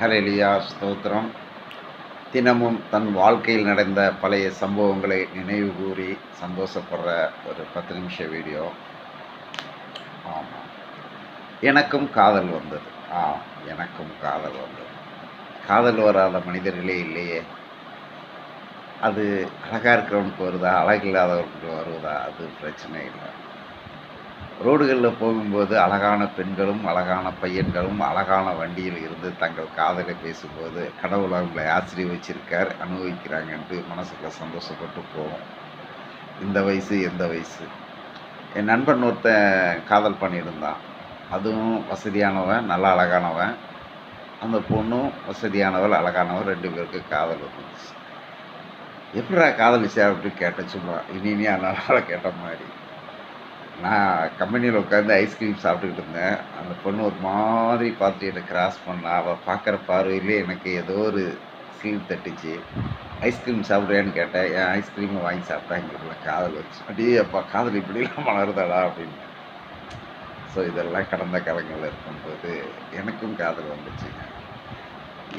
ஹலெலியா ஸ்தோத்திரம். தினமும் தன் வாழ்க்கையில் நடந்த பழைய சம்பவங்களை நினைவு கூறி சந்தோஷப்படுற ஒரு பத்து நிமிஷ வீடியோ. ஆமாம் எனக்கும் காதல் வந்தது. ஆ எனக்கும் காதல் வந்தது. காதல் வராத மனிதர்களே இல்லையே. அது அழகாக இருக்கிறவனுக்கு வருதா அழகில்லாதவனுக்கு வருவதா அது பிரச்சனை இல்லை. ரோடுகளில் போகும்போது அழகான பெண்களும் அழகான பையன்களும் அழகான வண்டியில் இருந்து தங்கள் காதலை பேசும்போது கடவுள் அவங்களை ஆசீர்வச்சிருக்கார் அனுபவிக்கிறாங்கன்ட்டு மனசுக்குள்ள சந்தோஷப்பட்டு போவோம். இந்த வயசு எந்த வயசு? என் நண்பன் ஒருத்தன் காதல் பண்ணியிருந்தான். அதுவும் வசதியானவன் நல்லா அழகானவன். அந்த பொண்ணும் வசதியானவள் அழகானவள் ரெண்டு பேருக்கு காதல் இருந்துச்சு எப்படிடா காதலிச்சா அப்படின்னு கேட்டேன். சும்மா இனி இனி நல்லா கேட்ட மாதிரி. நான் கம்பெனியில் உட்காந்து ஐஸ்கிரீம் சாப்பிட்டுக்கிட்டு இருந்தேன். அந்த பொண்ணு ஒரு மாதிரி பார்த்துட்டு என்னை கிராஸ் பண்ணா அவள் பார்க்குற பார்வையிலே எனக்கு ஏதோ ஒரு சீல் தட்டுச்சு. ஐஸ்கிரீம் சாப்பிட்றியான்னு கேட்டேன். என் ஐஸ்கிரீமை வாங்கி சாப்பிட்டா எங்களுக்குள்ள காதல் வச்சு? அப்படியே அப்பா காதல் இப்படிலாம் மலருதாடா? அப்படின்னு. ஸோ இதெல்லாம் கடந்த காலங்களில் இருக்கும்போது எனக்கும் காதல் வந்துச்சுங்க.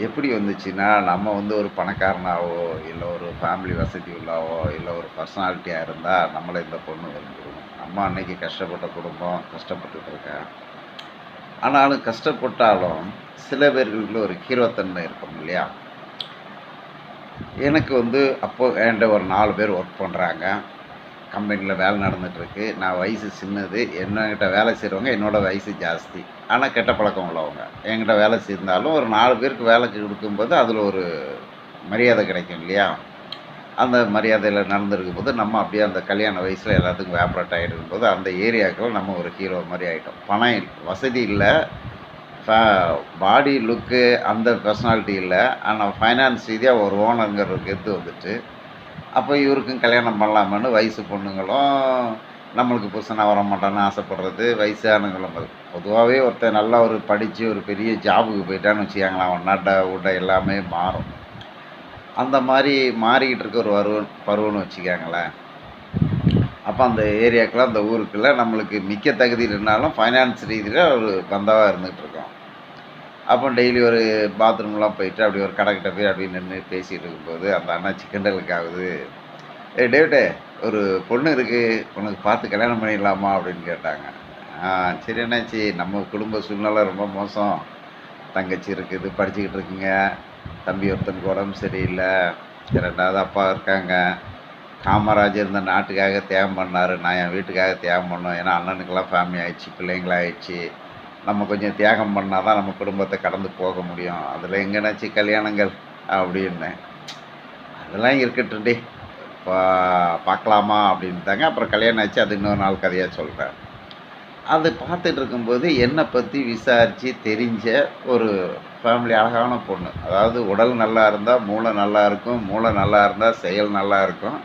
எப்படி வந்துச்சுன்னா நம்ம வந்து ஒரு பணக்காரனாவோ இல்லை ஒரு ஃபேமிலி வசதி உள்ளாவோ இல்லை ஒரு பர்சனாலிட்டியாக இருந்தால் நம்மளை இந்த பொண்ணு வந்துடும் அம்மா அன்னைக்கு கஷ்டப்பட்ட குடும்பம் கஷ்டப்பட்டுட்டு இருக்கேன் ஆனாலும் கஷ்டப்பட்டாலும் சில பேர்களுக்குள்ள ஒரு ஹீரோத்தன்மை இருக்கும் இல்லையா? எனக்கு வந்து அப்போ என்கிட்ட ஒரு நாலு பேர் ஒர்க் பண்ணுறாங்க கம்பெனியில் வேலை நடந்துகிட்ருக்கு நான் வயசு சின்னது. என்னங்கிட்ட வேலை செய்கிறவங்க என்னோடய வயசு ஜாஸ்தி. ஆனால் கெட்ட பழக்கம் உள்ளவங்க. என்கிட்ட வேலை செய்தாலும் ஒரு நாலு பேருக்கு வேலைக்கு கொடுக்கும்போது அதில் ஒரு மரியாதை கிடைக்கும் இல்லையா? அந்த மரியாதையில் நடந்திருக்கும் போது நம்ம அப்படியே அந்த கல்யாண வயசில் எல்லாத்துக்கும் வேப்ரேட் ஆகிருக்கும் போது அந்த ஏரியாக்கள் நம்ம ஒரு ஹீரோ மாதிரி ஆகிட்டோம் பணம் வசதி இல்லை பாடி லுக்கு அந்த பர்சனாலிட்டி இல்லை. ஆனால் ஃபைனான்ஸ் ரீதியாக ஒரு ஓனருங்கிற ஒரு கெத்து வந்துட்டு அப்போ இவருக்கும் கல்யாணம் பண்ணலாமான்னு வயசு பொண்ணுங்களும் நம்மளுக்கு புருஷனாக வர மாட்டான்னு ஆசைப்படுறது வயசானவங்களும் பொதுவாகவே ஒருத்தன் நல்லா ஒரு படித்து ஒரு பெரிய ஜாபுக்கு போயிட்டான்னு வச்சுக்காங்களேன். அவன் நட உட எல்லாமே மாறும். அந்த மாதிரி மாறிக்கிட்டு இருக்க ஒரு பருவம் பருவம்னு வச்சுக்கோங்களேன். அப்போ அந்த ஏரியாக்குள்ளே அந்த ஊருக்குள்ளே நம்மளுக்கு மிக்க தகுதி இருந்தாலும் ஃபைனான்ஸ் ரீதியில் ஒரு பந்தாவாக இருந்துகிட்டு இருக்கோம். அப்போ டெய்லி ஒரு பாத்ரூம்லாம் போயிட்டு அப்படி ஒரு கடைக்கிட்ட போய் அப்படி நின்று பேசிகிட்டு இருக்கும்போது அந்த அண்ணாச்சி கிண்டலுக்கு ஆகுது ஏ டேவிடே ஒரு பொண்ணு இருக்குது உனக்கு பார்த்து கல்யாணம் பண்ணிடலாமா? அப்படின்னு கேட்டாங்க. சரி என்னாச்சு நம்ம குடும்ப சூழ்நிலை ரொம்ப மோசம். தங்கச்சி இருக்குது படிச்சுக்கிட்டு இருக்குங்க. தம்பி ஒருத்தனுக்கு உடம்பு சரியில்லை. ரெண்டாவது அப்பா இருக்காங்க. காமராஜர் இந்த நாட்டுக்காக தியாகம் பண்ணார். நான் என் வீட்டுக்காக தியாகம் பண்ணோம். ஏன்னா அண்ணனுக்கெல்லாம் ஃபேமிலி ஆயிடுச்சு பிள்ளைங்களாகிடுச்சு நம்ம கொஞ்சம் தியாகம் பண்ணால் தான் நம்ம குடும்பத்தை கடந்து போக முடியும். அதில் எங்கேனாச்சு கல்யாணங்கள் அப்படின்னு. அதெல்லாம் இருக்கட்டும்டி. பா பார்க்கலாமா அப்படின்ட்டாங்க அப்புறம் கல்யாணம் ஆச்சு. அது இன்னொரு நாள் கதையாக சொல்கிறேன் அது பார்த்துட்டு இருக்கும்போது என்னை பற்றி விசாரித்து தெரிஞ்ச ஒரு ஃபேமிலி அழகான பொண்ணு. அதாவது உடல் நல்லா இருந்தால் மூளை நல்லா இருக்கும் மூளை நல்லா இருந்தால் செயல் நல்லா இருக்கும்.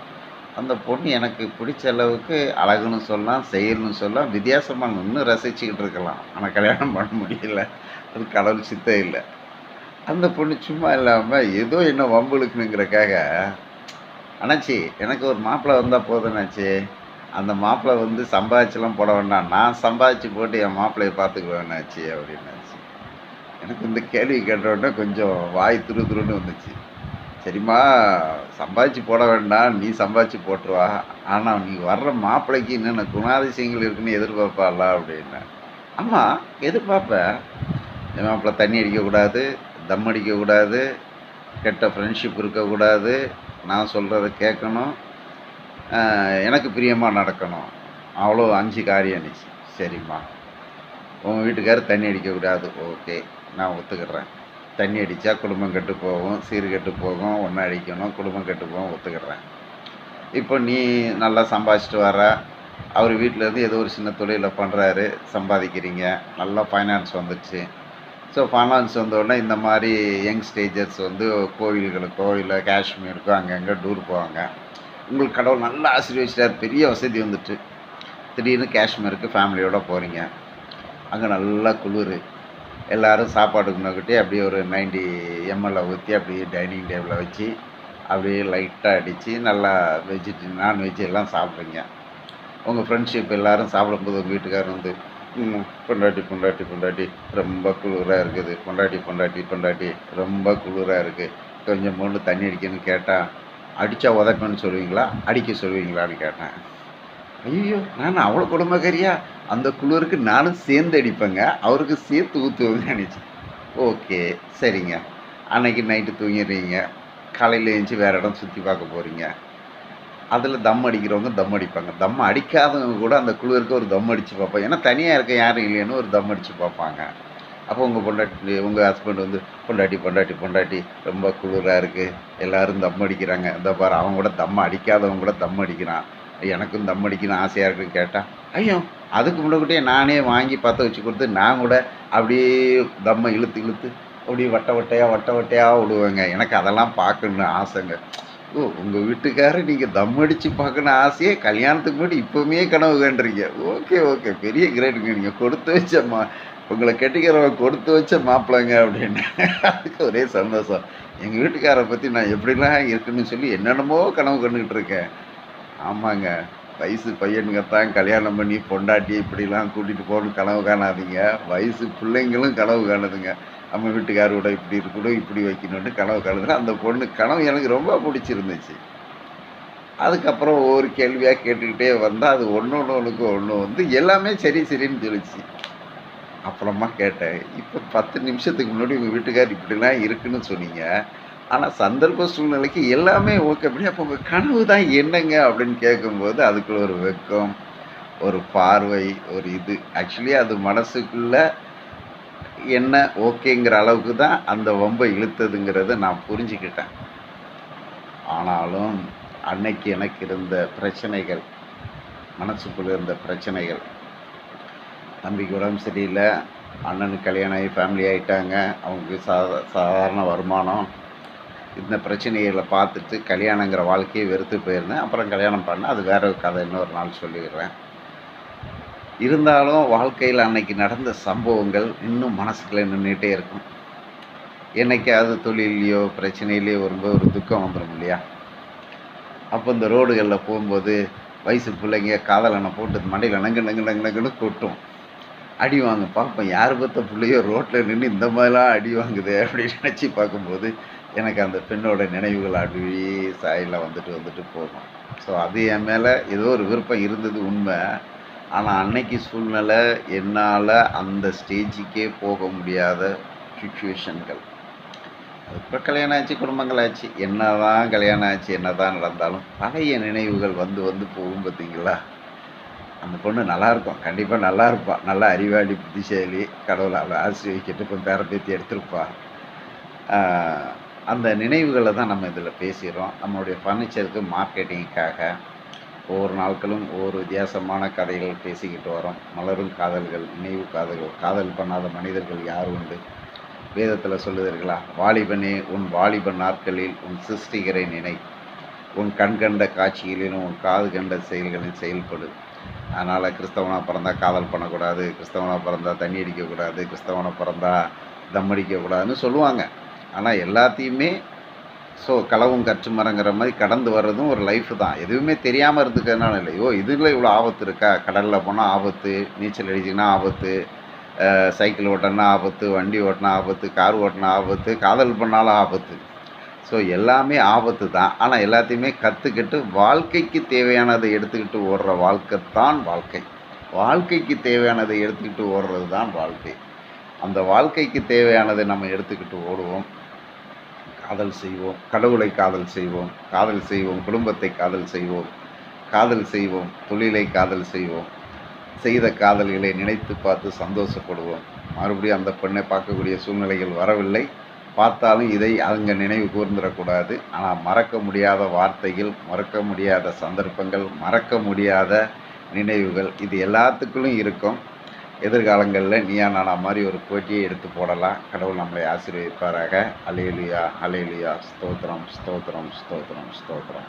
அந்த பொண்ணு எனக்கு பிடிச்ச அளவுக்கு அழகுன்னு சொல்லலாம் செயல்னு சொல்லலாம் வித்தியாசமாக இன்னும் ரசிச்சுக்கிட்டு இருக்கலாம். ஆனால் கல்யாணம் பண்ண முடியல. அது கடவுள் சித்தம் இல்லை. அந்த பொண்ணு சும்மா இல்லாமல் ஏதோ என்ன வம்புழுக்கணுங்கிறக்காக அண்ணாச்சி எனக்கு ஒரு மாப்பிள்ளை வந்தால் போதும்னாச்சு அந்த மாப்பிள்ளை வந்து சம்பாதிச்சுலாம் போட வேண்டாம். நான் சம்பாதிச்சு போட்டு என் மாப்பிள்ளையை பார்த்துக்குவேன்னாச்சு அப்படின்னாச்சு. எனக்கு இந்த கேள்வி கேட்ட உடனே கொஞ்சம் வாய் துரு துருன்னு வந்துச்சு. சரிம்மா சம்பாதிச்சு போட வேண்டாம் நீ சம்பாதிச்சு போட்டுருவா. ஆனால் நீ வர்ற மாப்பிள்ளைக்கு என்னென்ன குணாதிசயங்கள் இருக்குன்னு எதிர்பார்ப்பாளா அப்படின்னா ஆமாம் எதிர்பார்ப்பேன் என் மாப்பிள்ளை தண்ணி அடிக்கக்கூடாது தம் அடிக்கக்கூடாது கெட்ட ஃப்ரெண்ட்ஷிப் இருக்கக்கூடாது. நான் சொல்கிறத கேட்கணும். எனக்கு பிரியமாக நடக்கணும். அவ்வளோ அஞ்சு காரியம் இருந்துச்சு சரிம்மா. உங்கள் வீட்டுக்காரர் தண்ணி அடிக்கக்கூடாது ஓகே நான் ஒத்துக்கிறேன். தண்ணி அடித்தா குடும்பம் கெட்டு போகும் சீர் கெட்டு போகும் ஒன்றா அடிக்கணும் குடும்பம் கெட்டு போகும் ஒத்துக்கிறேன். இப்போ நீ நல்லா சம்பாதிச்சிட்டு வர அவர் வீட்டிலேருந்து ஏதோ ஒரு சின்ன தொழிலை பண்ணுறாரு சம்பாதிக்கிறீங்க. நல்லா ஃபைனான்ஸ் வந்துடுச்சு ஸோ ஃபைனான்ஸ் வந்தோடனே இந்த மாதிரி யங் ஸ்டேஜர்ஸ் வந்து கோவில்களுக்கோ இல்லை காஷ்மீருக்கோ அங்கங்கே டூர் போவாங்க. உங்களுக்கு கடவுள் நல்லா ஆசீர்வதிச்சிட்டார். பெரிய வசதி வந்துட்டு. திடீர்னு காஷ்மீருக்கு ஃபேமிலியோடு போகிறீங்க அங்கே நல்லா குளிர். எல்லோரும் சாப்பாடு முன்னாடி அப்படியே ஒரு நைன்டி எம்எல்ஏ ஊற்றி அப்படியே டைனிங் டேபிளில் வச்சு அப்படியே லைட்டாக அடித்து நல்லா வெஜிடே நான்வெஜ் எல்லாம் சாப்பிட்றீங்க உங்கள் ஃப்ரெண்ட்ஷிப் எல்லாரும் சாப்பிடும்போது உங்கள் வீட்டுக்காரர் வந்து பொண்டாட்டி பொண்டாட்டி பொண்டாட்டி ரொம்ப குளிராக இருக்குது. பொண்டாட்டி பொண்டாட்டி பொண்டாட்டி ரொம்ப குளிராக இருக்குது கொஞ்சம் மூணு தண்ணி அடிக்கணும்னு கேட்டால் அடித்தா உதக்கணும்னு சொல்லுவீங்களா? அடிக்க சொல்லுவீங்களான்னு கேட்டேன். ஐயோ நான் அவ்வளோ குடும்பக்காரியா? அந்த குளிருக்கு நானும் சேர்ந்து அடிப்பேங்க. அவருக்கு சேர்த்து ஊற்றுவேங்க நினச்சேன் ஓகே சரிங்க. அன்னைக்கு நைட்டு தூங்கிடுறீங்க. காலையில் எழுந்துச்சி வேறு இடம் சுற்றி பார்க்க போகிறீங்க அதில் தம் அடிக்கிறவங்க தம் அடிப்பாங்க. தம் அடிக்காதவங்க கூட அந்த குளிருக்கு ஒரு தம் அடித்து பார்ப்பாங்க ஏன்னா தனியாக இருக்க யாரும் இல்லைன்னு ஒரு தம் அடித்து பார்ப்பாங்க. அப்போ உங்கள் பொண்டாட்டி உங்கள் ஹஸ்பண்ட் வந்து பொண்டாட்டி பொண்டாட்டி பொண்டாட்டி ரொம்ப குளிராக இருக்குது எல்லோரும் தம் அடிக்கிறாங்க. இந்த பாரு அவன் கூட தம் அடிக்காதவன் கூட தம் அடிக்கிறான். எனக்கும் தம் அடிக்கணும் ஆசையாக இருக்குன்னு கேட்டால் ஐயோ அதுக்கு முன்னக்கூட்டியே நானே வாங்கி பற்ற வச்சு கொடுத்து நான் கூட அப்படியே தம்மை இழுத்து இழுத்து அப்படியே வட்ட வட்டையாக வட்ட வட்டையாக விடுவேங்க. எனக்கு அதெல்லாம் பார்க்கணுன்னு ஆசைங்க. ஓ உங்கள் வீட்டுக்காரர் நீங்கள் தம் அடித்து பார்க்கணும் ஆசையே கல்யாணத்துக்கு முன்னாடி இப்போவுமே கனவு கண்டுறீங்க ஓகே ஓகே பெரிய கிரேட்டுங்க. நீங்கள் கொடுத்து வச்சம்மா உங்களை கெட்டிக்கிறவங்க கொடுத்து வச்ச மாப்பிள்ளைங்க அப்படின்னு. அதுக்கு ஒரே சந்தோஷம். எங்கள் வீட்டுக்காரரை பற்றி நான் எப்படிலாம் இருக்குன்னு சொல்லி என்னென்னமோ கனவு கண்டுக்கிட்டு இருக்கேன். ஆமாங்க. வயசு பையனுங்க தான் கல்யாணம் பண்ணி பொண்டாட்டி இப்படிலாம் கூட்டிகிட்டு போகணும்னு கனவு காணாதீங்க. வயசு பிள்ளைங்களும் கனவு காணுதுங்க. நம்ம வீட்டுக்காரோட இப்படி இருக்கணும் இப்படி வைக்கணும்னு கனவு காணுதுன்னா அந்த பொண்ணு கனவு எனக்கு ரொம்ப பிடிச்சிருந்துச்சு. அதுக்கப்புறம் ஒவ்வொரு கேள்வியாக கேட்டுக்கிட்டே வந்தால் அது ஒன்று ஒன்று ஒன்றுக்கு ஒன்று வந்து எல்லாமே சரி சரின்னு சொல்லிச்சு. அப்புறமா கேட்டேன் இப்போ பத்து நிமிஷத்துக்கு முன்னாடி உங்கள் வீட்டுக்கார் இப்படிலாம் இருக்குன்னு சொன்னீங்க. ஆனால் சந்தர்ப்ப சூழ்நிலைக்கு எல்லாமே ஓகே அப்படி அப்போ உங்கள் கனவு தான் என்னங்க? அப்படின்னு கேட்கும்போது அதுக்குள்ள ஒரு வெக்கம் ஒரு பார்வை ஒரு இது. ஆக்சுவலி அது மனசுக்குள்ள என்ன ஓகேங்கிற அளவுக்கு தான் அந்த வம்பை இழுத்ததுங்கிறத நான் புரிஞ்சுக்கிட்டேன். ஆனாலும் அன்னைக்கு எனக்கு இருந்த பிரச்சனைகள் மனசுக்குள்ள இருந்த பிரச்சனைகள் தம்பிக்கு உடம்பு சரியில்லை அண்ணனுக்கு கல்யாணம் ஆகி ஃபேமிலி ஆகிட்டாங்க அவங்களுக்கு சாதா சாதாரண வருமானம். இந்த பிரச்சனைகளை பார்த்துட்டு கல்யாணங்கிற வாழ்க்கையை வெறுத்து போயிருந்தேன். அப்புறம் கல்யாணம் பண்ண அது வேற ஒரு கதை இன்னொரு நாள் சொல்லிடுறேன். இருந்தாலும் வாழ்க்கையில் அன்னைக்கு நடந்த சம்பவங்கள் இன்னும் மனசுக்குள்ளே நின்றுட்டே இருக்கும். என்னைக்காவது தொழிலையோ பிரச்சனையிலையோ வரும்போது ஒரு துக்கம் வந்துடும் இல்லையா? அப்போ இந்த ரோடுகளில் போகும்போது வயசு பிள்ளைங்க காதலனை போட்டு மண்டையில் நங்கு நங்கு நங்கு நங்குன்னு கொட்டும். அடி வாங்க. பார்ப்போம் யார் பார்த்த பிள்ளையோ ரோட்டில் நின்று இந்த மாதிரிலாம் அடி வாங்குது அப்படின்னு நினச்சி பார்க்கும்போது எனக்கு அந்த பெண்ணோட நினைவுகள் அப்படி சாயில் வந்துட்டு வந்துட்டு போகும். ஸோ அது என் மேலே ஏதோ ஒரு விருப்பம் இருந்தது உண்மை. ஆனால் அன்னைக்கு சூழ்நிலை என்னால் அந்த ஸ்டேஜுக்கே போக முடியாத சுச்சுவேஷன்கள் அதுக்கப்புறம் கல்யாணம் ஆச்சு குடும்பங்கள் ஆச்சு. என்ன தான் கல்யாணம் ஆச்சு என்ன தான் நடந்தாலும் பழைய நினைவுகள் வந்து வந்து போகும் பார்த்தீங்களா? அந்த பொண்ணு நல்லா இருக்கும் கண்டிப்பாக நல்லா இருப்பாள் நல்லா அறிவாளி புத்திசாலி கடவுளை அவளை ஆசீர்வதிக்கிட்டு இப்போ பேர பேத்தி எடுத்திருப்பா அந்த நினைவுகளை தான் நம்ம இதில் பேசுகிறோம் நம்மளுடைய ஃபர்னிச்சருக்கு மார்க்கெட்டிங்க்காக ஒவ்வொரு நாட்களும் ஒவ்வொரு வித்தியாசமான கதைகள் பேசிக்கிட்டு வரோம். மலரும் காதல்கள் நினைவு காதல்கள் காதல் பண்ணாத மனிதர்கள் யார் உண்டு? வேதத்தில் சொல்லுதீர்களா வாலிபனே உன் வாலிப நாட்களில் உன் சிருஷ்டிகரை நினை. உன் கண் கண்ட காட்சிகளிலும் உன் காது கண்ட செயல்களில் செயல்படும் அதனால் கிறிஸ்தவனாக பிறந்தா காதல் பண்ணக்கூடாது கிறிஸ்தவனாக பிறந்தால் தண்ணி அடிக்கக்கூடாது கிறிஸ்தவனாக பிறந்தா தம் அடிக்கக்கூடாதுன்னு சொல்லுவாங்க. ஆனால் எல்லாத்தையுமே ஸோ களவும் கற்று மரங்கிற மாதிரி கடந்து வர்றதும் ஒரு லைஃப் தான். எதுவுமே தெரியாமல் இருந்துக்கிறதுனால இல்லை. ஓ இதில் இவ்வளோ ஆபத்து இருக்கா? கடலில் போனால் ஆபத்து நீச்சல் அடிச்சிங்கன்னா ஆபத்து சைக்கிள் ஓட்டினா ஆபத்து வண்டி ஓட்டினா ஆபத்து கார் ஓட்டினா ஆபத்து காதல் பண்ணாலும் ஆபத்து. ஸோ எல்லாமே ஆபத்து தான். ஆனால் எல்லாத்தையுமே கற்றுக்கிட்டு வாழ்க்கைக்கு தேவையானதை எடுத்துக்கிட்டு ஓடுற வாழ்க்கை தான் வாழ்க்கை. வாழ்க்கைக்கு தேவையானதை எடுத்துக்கிட்டு ஓடுறது தான் வாழ்க்கை. அந்த வாழ்க்கைக்கு தேவையானதை நம்ம எடுத்துக்கிட்டு ஓடுவோம். காதல் செய்வோம். கடவுளை காதல் செய்வோம். காதல் செய்வோம். குடும்பத்தை காதல் செய்வோம். காதல் செய்வோம். தொழிலை காதல் செய்வோம். செய்த காதல்களை நினைத்து பார்த்து சந்தோஷப்படுவோம். மறுபடியும் அந்த பெண்ணை பார்க்கக்கூடிய சூழ்நிலைகள் வரவில்லை. பார்த்தாலும் இதை அவங்க நினைவு கூர்ந்துடக்கூடாது. ஆனால் மறக்க முடியாத வார்த்தைகள் மறக்க முடியாத சந்தர்ப்பங்கள் மறக்க முடியாத நினைவுகள் இது எல்லாத்துக்குள்ளும் இருக்கும். எதிர்காலங்களில் நீயா நானா மாதிரி ஒரு போட்டியை எடுத்து போடலாம். கடவுள் நம்மளை ஆசீர்வதிப்பாராக. அலேலியா அலேலியா ஸ்தோத்திரம் ஸ்தோத்திரம் ஸ்தோத்திரம் ஸ்தோத்திரம்.